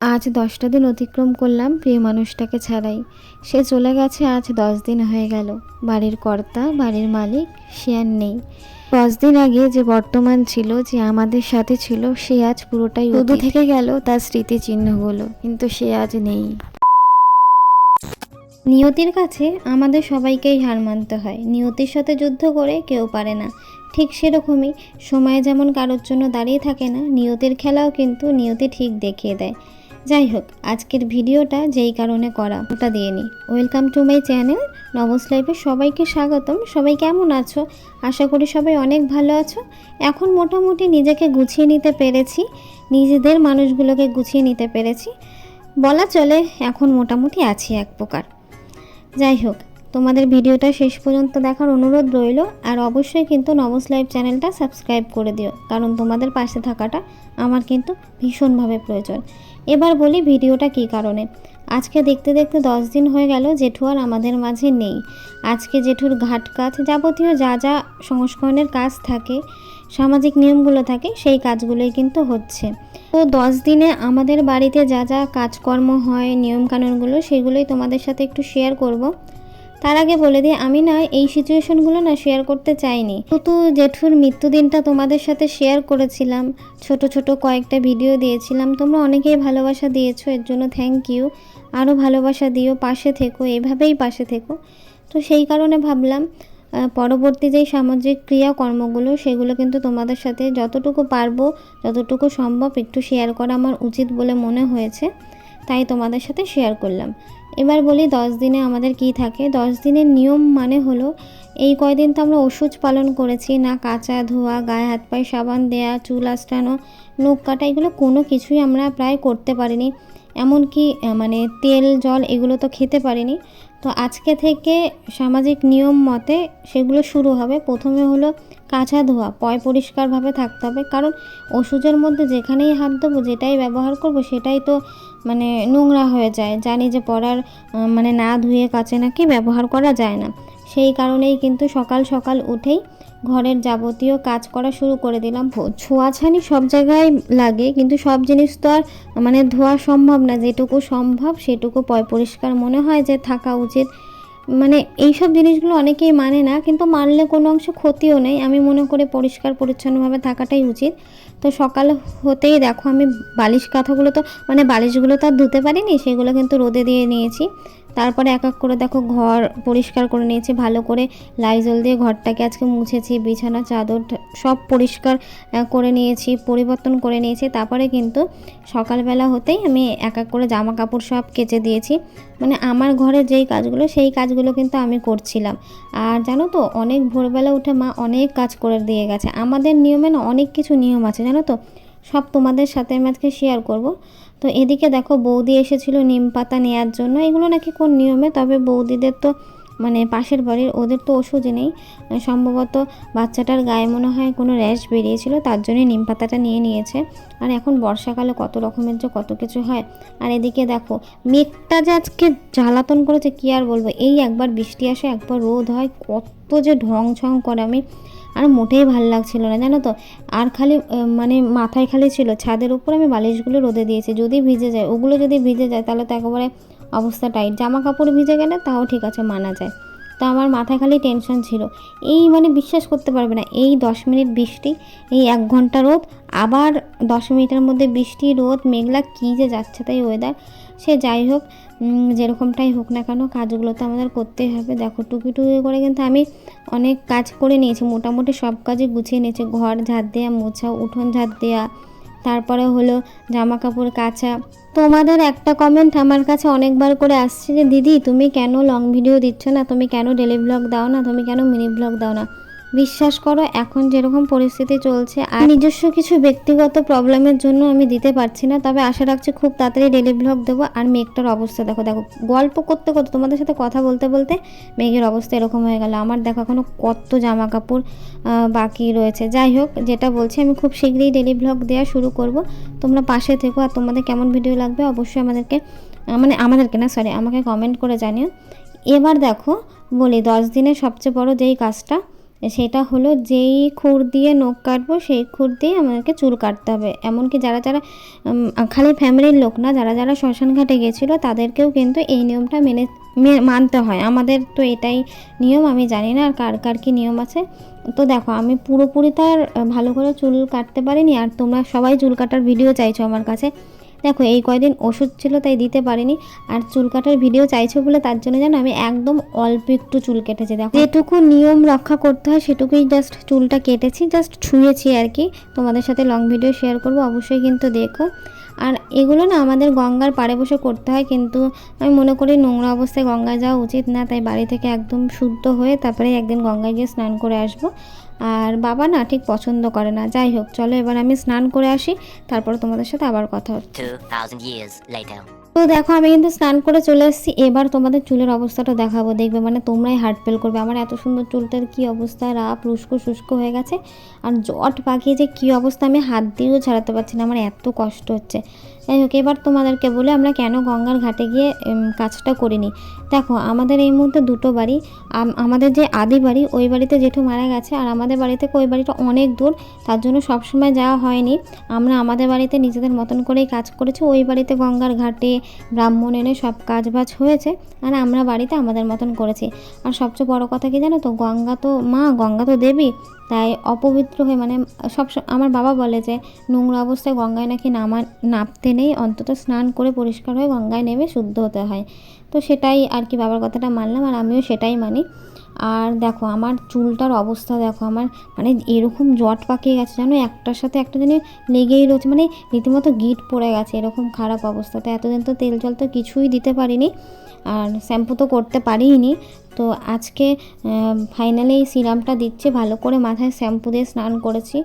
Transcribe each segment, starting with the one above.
আজ দশটা দিন অতিক্রম করলাম প্রিয় মানুষটাকে ছাড়াই। সে চলে গেছে আজ দশ দিন হয়ে গেল। বাড়ির কর্তা, বাড়ির মালিক, সে আর নেই। দশ দিন আগে যে বর্তমান ছিল, যে আমাদের সাথে ছিল, সে আজ পুরোটাই শুধু থেকে গেল তার স্মৃতি স্মৃতিচিহ্নগুলো, কিন্তু সে আজ নেই। নিয়তির কাছে আমাদের সবাইকেই হার মানতে হয়। নিয়তির সাথে যুদ্ধ করে কেউ পারে না। ঠিক সেরকমই সময় যেমন কারোর জন্য দাঁড়িয়ে থাকে না, নিয়তির খেলাও কিন্তু নিয়তি ঠিক দেখিয়ে দেয়। যাই হোক আজকের ভিডিওটা যেই কারণে করা, ওটা দিয়ে নিই। ওয়েলকাম টু মাই চ্যানেল নবস লাইফে সবাইকে স্বাগতম। সবাই কেমন আছো? আশা করি সবাই অনেক ভালো আছো। এখন মোটামুটি নিজেকে গুছিয়ে নিতে পেরেছি, নিজেদের মানুষগুলোকে গুছিয়ে নিতে পেরেছি। বলা চলে, এখন মোটামুটি আছি এক প্রকার। যাই হোক তোমাদের ভিডিওটা শেষ পর্যন্ত দেখার অনুরোধ রইল, আর অবশ্যই কিন্তু নবস লাইভ চ্যানেলটা সাবস্ক্রাইব করে দিও, কারণ তোমাদের পাশে থাকাটা আমার কিন্তু ভীষণভাবে প্রয়োজন। এবার বলি ভিডিওটা কী কারণে? আজকে দেখতে দেখতে দশ দিন হয়ে গেল, জেঠু আর আমাদের মাঝে নেই। আজকে জেঠুর ঘাট কাজ, যাবতীয় যা যা সংস্করণের কাজ থাকে, সামাজিক নিয়মগুলো থাকে, সেই কাজগুলোই কিন্তু হচ্ছে। তো দশ দিনে আমাদের বাড়িতে যা যা কাজকর্ম হয়, নিয়মকানুনগুলো, সেগুলোই তোমাদের সাথে একটু শেয়ার করব। তার আগে বলে দিই, আমি না এই সিচুয়েশনগুলো না শেয়ার করতে চাইনি। শুধু জেঠুর মৃত্যুদিনটা তোমাদের সাথে শেয়ার করেছিলাম, ছোট ছোট কয়েকটা ভিডিও দিয়েছিলাম। তোমরা অনেকেই ভালোবাসা দিয়েছ, এর জন্য থ্যাংক ইউ আরও ভালোবাসা দিও, পাশে থেকো, এভাবেই পাশে থেকো। তো সেই কারণে ভাবলাম পরবর্তী যেই সামাজিক ক্রিয়াকর্মগুলো, সেগুলো কিন্তু তোমাদের সাথে যতটুকু পারব, যতটুকু সম্ভব একটু শেয়ার করা আমার উচিত বলে মনে হয়েছে। তাই তোমাদের সাথে শেয়ার করলাম। এবার বলি, দশ দিনে আমাদের কি থাকে? দশ দিনের নিয়ম মানে হলো, এই কয়দিন তো আমরা ওষুধ পালন করেছি, না কাঁচা ধোয়া, গায়ে হাত পায়ে সাবান দেয়া, চুল আঁচড়ানো, নখ কাটা, এগুলো কোনো কিছুই আমরা প্রায় করতে পারিনি। এমনকি মানে তেল, জল, এগুলো তো খেতে পারিনি। তো আজকে থেকে সামাজিক নিয়ম মতে সেগুলো শুরু হবে। প্রথমে হলো কাঁচা ধোয়া, পয় পরিষ্কারভাবে থাকতে হবে। কারণ ওষুধের মধ্যে যেখানেই হাত দেবো, যেটাই ব্যবহার করব, সেটাই তো মানে নোংরা হয়ে যায়। জানি যে আহ, মানে না ধুয়ে কাচে নাকি ব্যবহার করা যায় না। সেই কারণেই কিন্তু সকাল সকাল উঠেই ঘরের যাবতীয় কাজ করা শুরু করে দিলাম। ছোঁয়াছানি সব জায়গায় লাগে কিন্তু সব জিনিস তো আর মানে ধোয়া সম্ভব না। যেটুকু সম্ভব সেটুকু পয় পরিষ্কার মনে হয় যে থাকা উচিত। মানে এইসব জিনিসগুলো অনেকেই মানে না কিন্তু মানলে কোনো অংশ ক্ষতিও নেই। আমি মনে করি পরিষ্কার পরিচ্ছন্নভাবে থাকাটাই উচিত। তো সকাল হতেই দেখো আমি বালিশ কাঁথাগুলো তো মানে বালিশগুলো তো আর ধুতে পারিনি, সেগুলো কিন্তু রোদে দিয়ে নিয়েছি। তারপরে এক এক করে দেখো ঘর পরিষ্কার করে নিয়েছি, ভালো করে লাইজল দিয়ে ঘরটাকে আজকে মুছেছি, বিছানা, চাদর সব পরিষ্কার করে নিয়েছি, পরিবর্তন করে নিয়েছি। তারপরে কিন্তু সকালবেলা হতেই আমি এক এক করে জামা কাপড় সব কেচে দিয়েছি। মানে আমার ঘরের যেই কাজগুলো, সেই কাজগুলো কিন্তু আমি করছিলাম। আর জানো তো, অনেক ভোরবেলা উঠে মা অনেক কাজ করে দিয়ে গেছে। আমাদের নিয়মে না অনেক কিছু নিয়ম আছে, জানো তো? সব তোমাদের সাথে আমি আজকে শেয়ার করব। তো এদিকে দেখো বৌদি এসেছিল নিম পাতা নেওয়ার জন্য। এগুলো নাকি কোন নিয়মে? তবে বৌদিদের তো মানে পাশের বাড়ির ওদের তো ওষুধ নেই। সম্ভবত বাচ্চাটার গায়ে মনে হয় কোনো র্যাশ বেরিয়েছিল, তার জন্যই নিম পাতাটা নিয়ে নিয়েছে। আর এখন বর্ষাকালে কত রকমের যে কত কিছু হয়। আর এদিকে দেখো, মেঘটা যে আজকে জ্বালাতন করেছে, কী আর বলব? এই একবার বৃষ্টি আসে, একবার রোদ হয়, কত যে ঢং ছং করে আমি আর মোটেই ভালো লাগছিল না, জানো তো? আর খালি মানে মাথায় খালি ছিল, ছাদের উপর আমি বালিশগুলো রোদে দিয়েছি, যদি ভিজে যায়, ওগুলো যদি ভিজে যায়, তাহলে তো একেবারে অবস্থা টাইট জামা কাপড় ভিজে গেলে তাও ঠিক আছে, মানা যায়। তো আমার মাথায় খালি টেনশন ছিল। এই মানে বিশ্বাস করতে পারবে না, এই দশ মিনিট বৃষ্টি, এই এক ঘণ্টা রোদ, আবার দশ মিনিটের মধ্যে বৃষ্টি, রোদ, মেঘলা, কী যে যাচ্ছে তাই ওয়েদার সে যাই হোক যেরকমটাই হোক না কেন কাজগুলো তো আমাদের করতেই হবে। দেখো টুকি টুকি করে কিন্তু আমি অনেক কাজ করে নিয়েছি। মোটামুটি সব কাজই গুছিয়ে নিয়েছি। ঘর ঝাড় দেওয়া মোছা, উঠোন ঝাড় দেওয়া তারপরে হলো জামা কাপড় কাচা। তোমাদের একটা কমেন্ট আমার কাছে অনেকবার করে আসছে যে, দিদি, তুমি কেন লং ভিডিও দিচ্ছ না? তুমি কেন ডেলি ব্লগ দাও না? তুমি কেন মিনি ব্লগ দাও না? বিশ্বাস করো, এখন যেরকম পরিস্থিতি চলছে আর নিজস্ব কিছু ব্যক্তিগত প্রবলেমের জন্য আমি দিতে পারছি না, তবে আশা রাখছি খুব তাড়াতাড়ি ডেলি ব্লগ দেবো। আর মেঘটার অবস্থা দেখো দেখো, গল্প করতে করতে, তোমাদের সাথে কথা বলতে বলতে মেঘের অবস্থা এরকম হয়ে গেল। আমার দেখো এখনও কত জামা কাপড় বাকি রয়েছে। যাই হোক, যেটা বলছি, আমি খুব শীঘ্রই ডেলি ব্লগ দেওয়া শুরু করব। তোমরা পাশে থেকো আর তোমাদের কেমন ভিডিও লাগবে অবশ্যই আমাদেরকে মানে আমাদেরকে না সরি আমাকে কমেন্ট করে জানিও। এবার দেখো, বলি, দশ দিনের সবচেয়ে বড় যেই কাজটা সেটা হলো যেই খুর দিয়ে নখ কাটবো, সেই খুর দিয়ে আমাদেরকে চুল কাটতে হবে। এমনকি যারা যারা খালি ফ্যামিলির লোক না, যারা যারা শ্মশান ঘাটে গেছিল, তাদেরকেও কিন্তু এই নিয়মটা মেনে মানতে হয়। আমাদের তো এটাই নিয়ম, আমি জানি না আর কার কার কী নিয়ম আছে। তো দেখো, আমি পুরোপুরি তার, ভালো করে চুল কাটতে পারিনি। আর তোমরা সবাই চুল কাটার ভিডিও চাইছো আমার কাছে। দেখো, এই কয়দিন ওষুধ ছিল, তাই দিতে পারিনি। আর চুল কাটার ভিডিও চাইছো বলে তার জন্য জানো, আমি একদম অল্প একটু চুল কেটেছি। দেখো, যেটুকু নিয়ম রক্ষা করতে হয়, সেটুকুই জাস্ট চুলটা কেটেছি জাস্ট ছুঁয়েছি আর কি। তোমাদের সাথে লং ভিডিও শেয়ার করব, অবশ্যই কিন্তু দেখো। আর এগুলো না আমাদের গঙ্গার পাড়ে বসে করতে হয়, কিন্তু আমি মনে করি নোংরা অবস্থায় গঙ্গায় যাওয়া উচিত না, তাই বাড়ি থেকে একদম শুদ্ধ হয়ে তারপরে একদিন গঙ্গায় গিয়ে স্নান করে আসব। আর বাবা না ঠিক পছন্দ করে না। যাই হোক চলো এবার আমি স্নান করে আসি তারপর তোমাদের সাথে আবার কথা হচ্ছে। 2,000 years later. তো দেখো আমি কিন্তু স্নান করে চলে এসেছি। এবার তোমাদের চুলের অবস্থাটা দেখাবো। দেখবে মানে তোমরাই হার্ট ফেল করবে। আমার এত সুন্দর চুলটার কি অবস্থা? রাপ রুস্কো শুষ্ক হয়ে গেছে। আর জট পাকিয়ে যে কী অবস্থা আমি হাত দিয়েও ছাড়াতে পারছি না। আমার এত কষ্ট হচ্ছে। যাই হোক, এবার তোমাদেরকে বলে আমরা কেন গঙ্গার ঘাটে গিয়ে কাজটা করিনি। দেখো, আমাদের এই মুহূর্তে দুটো বাড়ি আমাদের যে আদি বাড়ি, ওই বাড়িতে জেঠু মারা গেছে, আর আমাদের বাড়ি থেকে ওই বাড়িটা অনেক দূর, তার জন্য সবসময় যাওয়া হয়নি। আমরা আমাদের বাড়িতে নিজেদের মতন করেই কাজ করেছি, ওই বাড়িতে গঙ্গার ঘাটে, ব্রাহ্মণ এনে সব কাজ বাজ হয়েছে, আর আমরা বাড়িতে আমাদের মতন করেছি। আর সবচেয়ে বড় কথা কি জানো তো, গঙ্গা তো, মা গঙ্গা তো দেবী, তাই অপবিত্র হয়ে মানে সব আমার বাবা বলে যে, নোংরা অবস্থায় গঙ্গায় নাকি নামা নেই অন্তত স্নান করে পরিষ্কার হয়ে গঙ্গায় নেমে শুদ্ধ হতে হয়। তো সেটাই আর কি বাবার কথাটা মানলাম আর আমিও সেটাই মানি। আর দেখো আমার চুলটার অবস্থা দেখো, আমার মানে এরকম জট পাকিয়ে গেছে জানো, একটার সাথে একটা জানি লেগেই রয়েছে মানে রীতিমতো গিট পড়ে গেছে এরকম খারাপ অবস্থা অবস্থাতে। এতদিন তো তেল জল তো কিছুই দিতে পারিনি, আর শ্যাম্পু তো করতে পারিনি তো আজকে ফাইনালি এই সিরামটা দিচ্ছে, ভালো করে মাথায় শ্যাম্পু দিয়ে স্নান করেছি।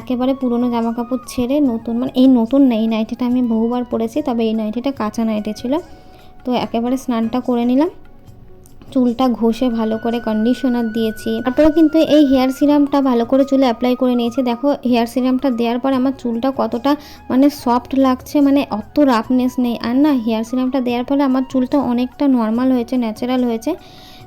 একেবারে পুরনো জামা কাপড় ছেড়ে নতুন মানে এই নতুন না, এই নাইটিটা আমি বহুবার পরেছি, তবে এই নাইটিটা কাঁচা নাইটি ছিল। তো একেবারে স্নানটা করে নিলাম। চুলটা ঘষে ভালো করে কন্ডিশনার দিয়েছি। তারপরে কিন্তু এই হেয়ার সিরামটা ভালো করে চুলে অ্যাপ্লাই করে নিয়েছি। দেখো হেয়ার সিরামটা দেওয়ার পর আমার চুলটা কতটা মানে সফট লাগছে মানে অত রাফনেস নেই। আর না হেয়ার সিরামটা দেওয়ার পরে আমার চুলটা অনেকটা নর্মাল হয়েছে ন্যাচারাল হয়েছে।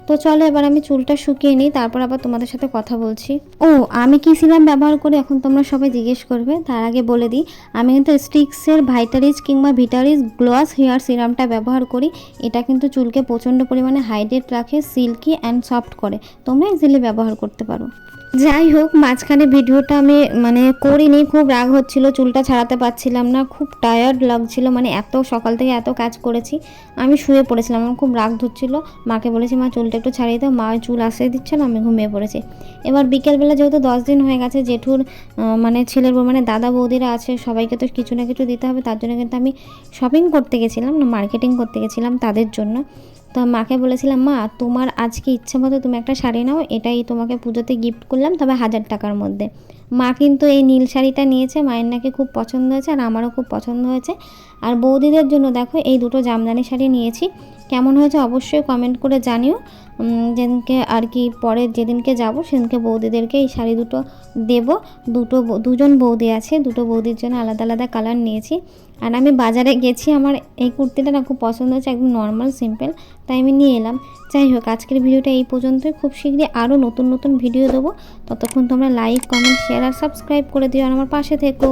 তো চলো এবার আমি চুলটা শুকিয়ে নিই, তারপর আবার তোমাদের সাথে কথা বলছি। ও, আমি কি সিরাম ব্যবহার করি? এখন তোমরা সবাই জিজ্ঞেস করবে, তার আগে বলে দিই, আমি কিন্তু স্টিক্সের ভাইটারিজ কিংবা ভিটারিজ গ্লোয়াস হেয়ার সিরামটা ব্যবহার করি। এটা কিন্তু চুলকে প্রচণ্ড পরিমাণে হাইড্রেট রাখে সিল্কি অ্যান্ড সফট করে। তোমরা ইজিলি ব্যবহার করতে পারো। যাই হোক, মাঝখানে ভিডিওটা আমি মানে করিনি, খুব রাগ হচ্ছিল, চুলটা ছাড়াতে পারছিলাম না, খুব টায়ার্ড লাগছিল মানে এত সকাল থেকে এত কাজ করেছি, আমি শুয়ে পড়েছিলাম, আমার খুব রাগ ধরছিল, মাকে বলেছি, মা, চুলটা একটু ছাড়িয়ে দাও, মা চুল আসতে দিচ্ছে না, আমি ঘুমিয়ে পড়েছি। এবার বিকেলবেলা যেহেতু দশ দিন হয়ে গেছে, জেঠুর মানে ছেলের মানে দাদা বৌদিরা আছে, সবাইকে তো কিছু না কিছু দিতে হবে, তার জন্য কিন্তু আমি শপিং করতে গেছিলাম, না মার্কেটিং করতে গেছিলাম তাদের জন্য। তো মাকে বলেছিলাম, মা, তোমার আজকে ইচ্ছে মতো তুমি একটা শাড়ি নাও, এটাই তোমাকে পুজোতে গিফট করলাম তবে হাজার টাকার মধ্যে। মা কিন্তু এই নীল শাড়িটা নিয়েছে, মায়ের নাকি খুব পছন্দ হয়েছে আর আমারও খুব পছন্দ হয়েছে। আর বৌদিদের জন্য দেখো এই দুটো জামদানি শাড়ি নিয়েছি। কেমন হয়েছে অবশ্যই কমেন্ট করে জানিও। যেদিনকে আর কি পরে যেদিনকে যাব, সেদিনকে বৌদিদেরকে এই শাড়ি দুটো দেব। দুটো দুজন বৌদি আছে, দুটো বৌদির জন্য আলাদা আলাদা কালার নিয়েছি। আর আমি বাজারে গেছি, আমার এই কুর্তিটা না খুব পছন্দ হয়েছে, একদম নর্মাল সিম্পল তাই আমি নিয়ে এলাম। যাই হোক, আজকের ভিডিওটা এই পর্যন্তই। খুব শীঘ্রই আরও নতুন নতুন ভিডিও দেবো। ততক্ষণ তোমরা লাইক কমেন্ট শেয়ার আর সাবস্ক্রাইব করে দিও। আর আমার পাশে থেকো।